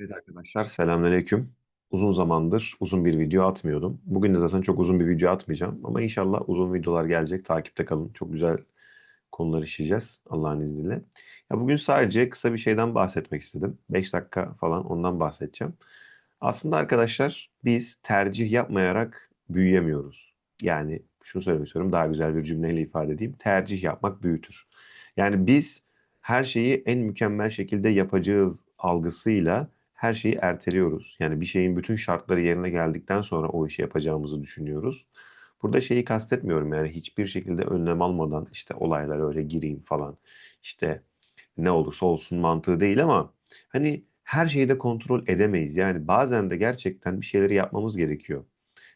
Evet arkadaşlar selamünaleyküm. Uzun zamandır uzun bir video atmıyordum. Bugün de zaten çok uzun bir video atmayacağım. Ama inşallah uzun videolar gelecek. Takipte kalın. Çok güzel konular işleyeceğiz Allah'ın izniyle. Ya bugün sadece kısa bir şeyden bahsetmek istedim. 5 dakika falan ondan bahsedeceğim. Aslında arkadaşlar biz tercih yapmayarak büyüyemiyoruz. Yani şunu söylemek istiyorum daha güzel bir cümleyle ifade edeyim. Tercih yapmak büyütür. Yani biz her şeyi en mükemmel şekilde yapacağız algısıyla her şeyi erteliyoruz. Yani bir şeyin bütün şartları yerine geldikten sonra o işi yapacağımızı düşünüyoruz. Burada şeyi kastetmiyorum yani hiçbir şekilde önlem almadan işte olaylara öyle gireyim falan. İşte ne olursa olsun mantığı değil ama hani her şeyi de kontrol edemeyiz. Yani bazen de gerçekten bir şeyleri yapmamız gerekiyor.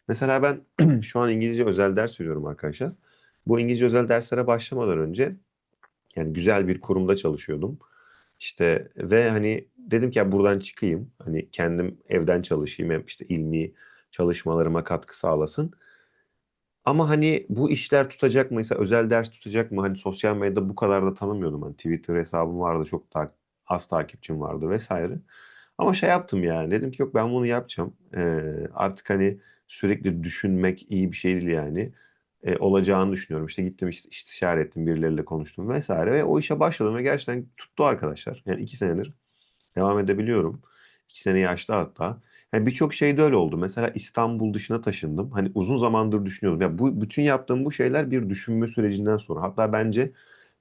Mesela ben şu an İngilizce özel ders veriyorum arkadaşlar. Bu İngilizce özel derslere başlamadan önce yani güzel bir kurumda çalışıyordum. İşte ve hani dedim ki ya buradan çıkayım. Hani kendim evden çalışayım. Hem işte ilmi çalışmalarıma katkı sağlasın. Ama hani bu işler tutacak mı? Mesela özel ders tutacak mı? Hani sosyal medyada bu kadar da tanımıyordum. Hani Twitter hesabım vardı. Çok ta az takipçim vardı vesaire. Ama şey yaptım yani. Dedim ki yok ben bunu yapacağım. Ee, artık hani sürekli düşünmek iyi bir şey değil yani. Ee, olacağını düşünüyorum. İşte gittim işte istişare ettim birileriyle konuştum vesaire. Ve o işe başladım ve gerçekten tuttu arkadaşlar. Yani iki senedir devam edebiliyorum. İki sene yaşta hatta. Yani birçok şey de öyle oldu. Mesela İstanbul dışına taşındım. Hani uzun zamandır düşünüyordum. Ya bu bütün yaptığım bu şeyler bir düşünme sürecinden sonra. Hatta bence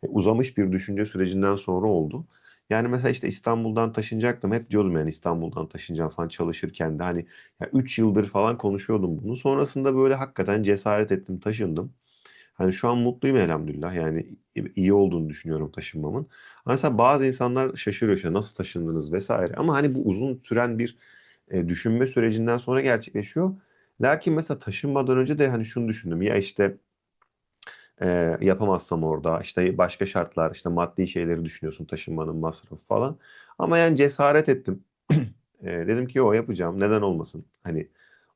e, uzamış bir düşünce sürecinden sonra oldu. Yani mesela işte İstanbul'dan taşınacaktım. Hep diyordum yani İstanbul'dan taşınacağım falan çalışırken de hani ya 3 yıldır falan konuşuyordum bunu. Sonrasında böyle hakikaten cesaret ettim, taşındım. Hani şu an mutluyum elhamdülillah. Yani iyi olduğunu düşünüyorum taşınmamın. Ama mesela bazı insanlar şaşırıyor işte nasıl taşındınız vesaire. Ama hani bu uzun süren bir e, düşünme sürecinden sonra gerçekleşiyor. Lakin mesela taşınmadan önce de hani şunu düşündüm. Ya işte e, yapamazsam orada işte başka şartlar işte maddi şeyleri düşünüyorsun taşınmanın masrafı falan. Ama yani cesaret ettim. E, dedim ki o yapacağım. Neden olmasın? Hani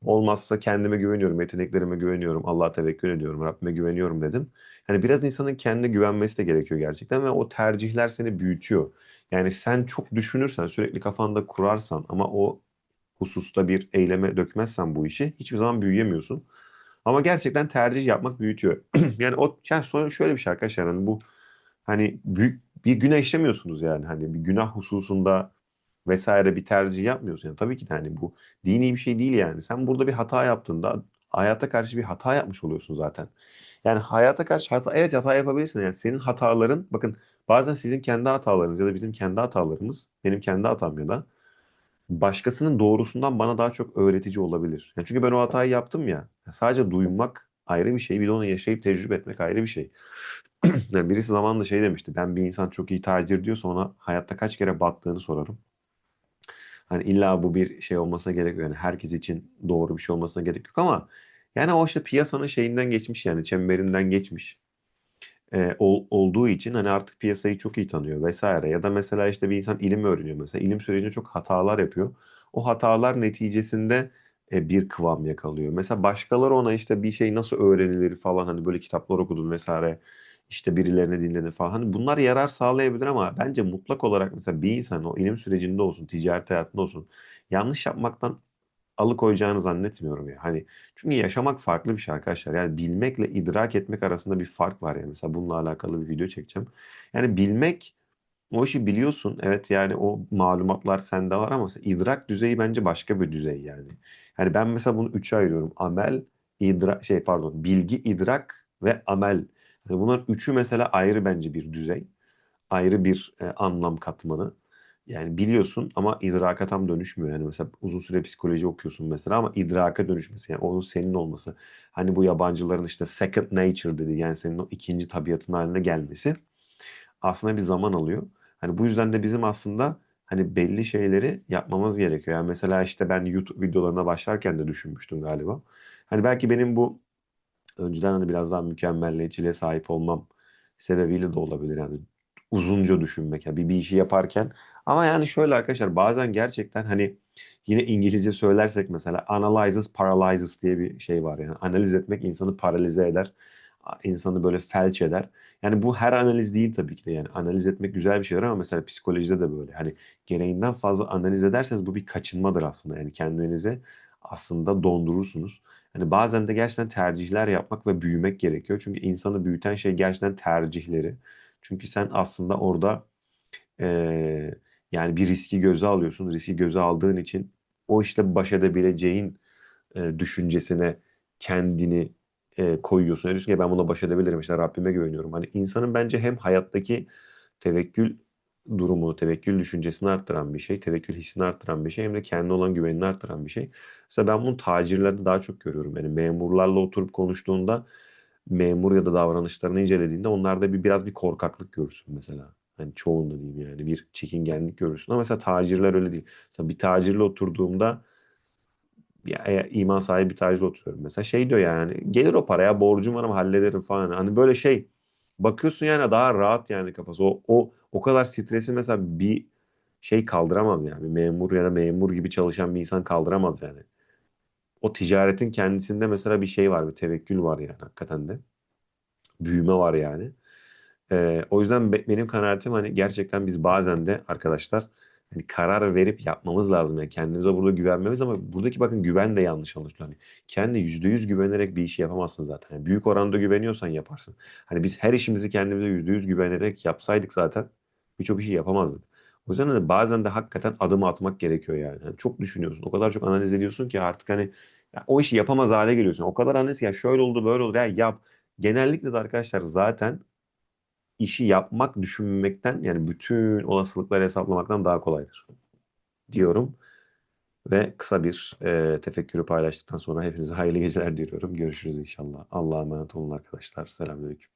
olmazsa kendime güveniyorum, yeteneklerime güveniyorum, Allah'a tevekkül ediyorum, Rabbime güveniyorum dedim. Hani biraz insanın kendine güvenmesi de gerekiyor gerçekten ve o tercihler seni büyütüyor. Yani sen çok düşünürsen, sürekli kafanda kurarsan ama o hususta bir eyleme dökmezsen bu işi hiçbir zaman büyüyemiyorsun. Ama gerçekten tercih yapmak büyütüyor. yani o yani sonra şöyle bir şey arkadaşlar hani bu hani büyük bir günah işlemiyorsunuz yani hani bir günah hususunda vesaire bir tercih yapmıyorsun. Yani tabii ki hani bu dini bir şey değil yani. Sen burada bir hata yaptığında hayata karşı bir hata yapmış oluyorsun zaten. Yani hayata karşı hata evet hata yapabilirsin. Yani senin hataların bakın bazen sizin kendi hatalarınız ya da bizim kendi hatalarımız benim kendi hatam ya da başkasının doğrusundan bana daha çok öğretici olabilir. Yani çünkü ben o hatayı yaptım ya. Sadece duymak ayrı bir şey. Bir de onu yaşayıp tecrübe etmek ayrı bir şey. Yani birisi zamanında şey demişti. Ben bir insan çok iyi tacir diyorsa ona hayatta kaç kere battığını sorarım. Hani illa bu bir şey olmasına gerek yok. Yani herkes için doğru bir şey olmasına gerek yok ama yani o işte piyasanın şeyinden geçmiş yani çemberinden geçmiş e, ol- olduğu için hani artık piyasayı çok iyi tanıyor vesaire. Ya da mesela işte bir insan ilim öğreniyor mesela. ilim sürecinde çok hatalar yapıyor. O hatalar neticesinde e, bir kıvam yakalıyor. Mesela başkaları ona işte bir şey nasıl öğrenilir falan hani böyle kitaplar okudun vesaire. işte birilerine dinledin falan. Hani bunlar yarar sağlayabilir ama bence mutlak olarak mesela bir insan o ilim sürecinde olsun, ticaret hayatında olsun yanlış yapmaktan alıkoyacağını zannetmiyorum ya. Hani çünkü yaşamak farklı bir şey arkadaşlar. Yani bilmekle idrak etmek arasında bir fark var ya. Mesela bununla alakalı bir video çekeceğim. Yani bilmek o işi biliyorsun. Evet yani o malumatlar sende var ama idrak düzeyi bence başka bir düzey yani. Yani ben mesela bunu üçe ayırıyorum. Amel, idrak şey pardon, bilgi, idrak ve amel. Yani bunlar üçü mesela ayrı bence bir düzey. Ayrı bir e, anlam katmanı. Yani biliyorsun ama idraka tam dönüşmüyor. Yani mesela uzun süre psikoloji okuyorsun mesela ama idraka dönüşmesi yani onun senin olması. Hani bu yabancıların işte second nature dedi yani senin o ikinci tabiatın haline gelmesi aslında bir zaman alıyor. Hani bu yüzden de bizim aslında hani belli şeyleri yapmamız gerekiyor. Yani mesela işte ben YouTube videolarına başlarken de düşünmüştüm galiba. Hani belki benim bu önceden hani biraz daha mükemmelliyetçiliğe sahip olmam sebebiyle de olabilir. Yani uzunca düşünmek. Yani bir, bir işi yaparken. Ama yani şöyle arkadaşlar bazen gerçekten hani yine İngilizce söylersek mesela analyzes paralyzes diye bir şey var. Yani analiz etmek insanı paralize eder. insanı böyle felç eder. Yani bu her analiz değil tabii ki de yani analiz etmek güzel bir şeydir ama mesela psikolojide de böyle. Hani gereğinden fazla analiz ederseniz bu bir kaçınmadır aslında. Yani kendinizi aslında dondurursunuz. Hani bazen de gerçekten tercihler yapmak ve büyümek gerekiyor. Çünkü insanı büyüten şey gerçekten tercihleri. Çünkü sen aslında orada eee, yani bir riski göze alıyorsun. Riski göze aldığın için o işte baş edebileceğin e, düşüncesine kendini e, koyuyorsun. Yani diyorsun ki ben buna baş edebilirim işte Rabbime güveniyorum. Hani insanın bence hem hayattaki tevekkül durumu, tevekkül düşüncesini arttıran bir şey, tevekkül hissini arttıran bir şey hem de kendine olan güvenini arttıran bir şey. Mesela ben bunu tacirlerde daha çok görüyorum. Yani memurlarla oturup konuştuğunda memur ya da davranışlarını incelediğinde onlarda bir biraz bir korkaklık görürsün mesela. Hani çoğunda diyeyim yani bir çekingenlik görürsün ama mesela tacirler öyle değil. Mesela bir tacirle oturduğumda eğer iman sahibi bir tacirle oturuyorum mesela şey diyor yani gelir o paraya borcum var ama hallederim falan. Hani böyle şey bakıyorsun yani daha rahat yani kafası. O, o, o kadar stresi mesela bir şey kaldıramaz yani. Bir memur ya da memur gibi çalışan bir insan kaldıramaz yani. O ticaretin kendisinde mesela bir şey var, bir tevekkül var yani hakikaten de. Büyüme var yani. Ee, o yüzden be- benim kanaatim hani gerçekten biz bazen de arkadaşlar hani karar verip yapmamız lazım. Yani kendimize burada güvenmemiz ama buradaki bakın güven de yanlış anlaşılıyor. Hani kendi yüzde yüz güvenerek bir işi yapamazsın zaten. Yani büyük oranda güveniyorsan yaparsın. Hani biz her işimizi kendimize yüzde yüz güvenerek yapsaydık zaten birçok işi yapamazdık. O yüzden hani bazen de hakikaten adım atmak gerekiyor yani. Yani çok düşünüyorsun. O kadar çok analiz ediyorsun ki artık hani ya o işi yapamaz hale geliyorsun. O kadar analiz ya şöyle oldu böyle oldu ya yap. Genellikle de arkadaşlar zaten işi yapmak düşünmekten yani bütün olasılıkları hesaplamaktan daha kolaydır diyorum. Ve kısa bir e, tefekkürü paylaştıktan sonra hepinize hayırlı geceler diliyorum. Görüşürüz inşallah. Allah'a emanet olun arkadaşlar. Selamünaleyküm.